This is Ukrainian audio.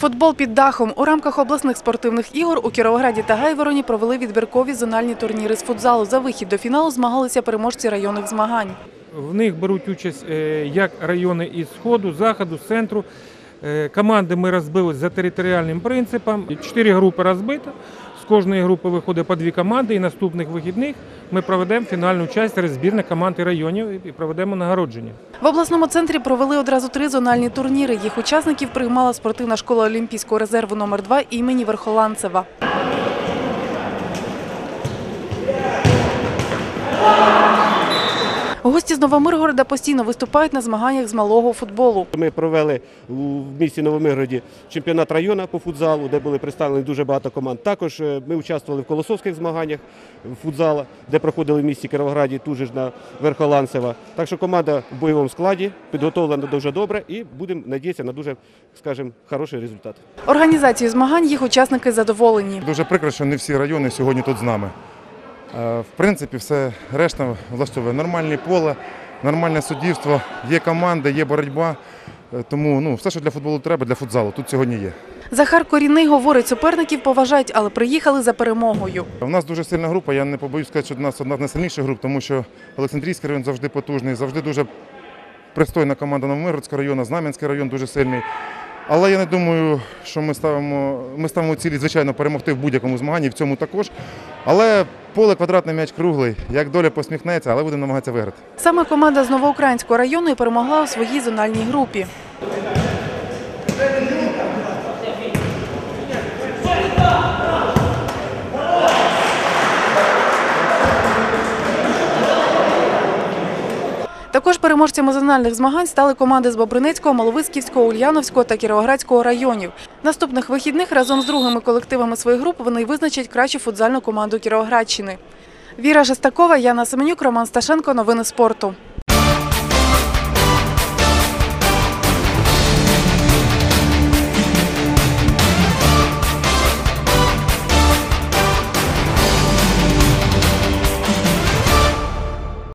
Футбол під дахом у рамках обласних спортивних ігор у Кіровограді та Гайвороні провели відбіркові зональні турніри з футзалу. За вихід до фіналу змагалися переможці районних змагань. В них беруть участь е, як райони із сходу, заходу, центру. Е, Команди ми розбили за територіальним принципом. Чотири групи розбито. Кожної групи виходить по дві команди, і наступних вихідних ми проведемо фінальну частину збірних команд і районів і проведемо нагородження. В обласному центрі провели одразу три зональні турніри. Їх учасників приймала спортивна школа Олімпійського резерву номер 2 імені Верхоланцева. Гості з Новомиргорода постійно виступають на змаганнях з малого футболу. Ми провели у в місті Новомиргороді чемпіонат району по футзалу, де були представлені дуже багато команд. Також е, ми участвували в колосовських змаганнях футзала, де проходили в місті Кіровограді, тут же ж на Верхоланцева. Так що команда в бойовому складі підготовлена дуже добре і будемо надіятися на дуже, скажімо, хороший результат. Організацією змагань їх учасники задоволені. Дуже прикро, що не всі райони сьогодні тут з нами. Е, В принципі, все решта влаштовує. Нормальне поле, нормальне суддівство, є команда, є боротьба. Е, Тому ну, все, що для футболу треба, для футзалу, тут сьогодні є. Захар Корінний говорить, суперників поважають, але приїхали за перемогою. У нас дуже сильна група, я не побоюсь сказати, що у нас одна з найсильніших груп, тому що Олександрійський район завжди потужний, завжди дуже пристойна команда Новомиргородського району, Знам'янський район дуже сильний. Але я не думаю, що ми ставимо, ми ставимо цілі, звичайно, перемогти в будь-якому змаганні, в цьому також. Але поле квадратний м'яч круглий, як доля посміхнеться, але будемо намагатися виграти. Саме команда з Новоукраїнського району і перемогла у своїй зональній групі. Також переможцями зональних змагань стали команди з Бобринецького, Маловисківського, Ульяновського та Кіровоградського районів. Наступних вихідних разом з другими колективами своїх груп вони визначать кращу футзальну команду Кіровоградщини. Віра Жестакова, Яна Семенюк, Роман Сташенко. Новини спорту.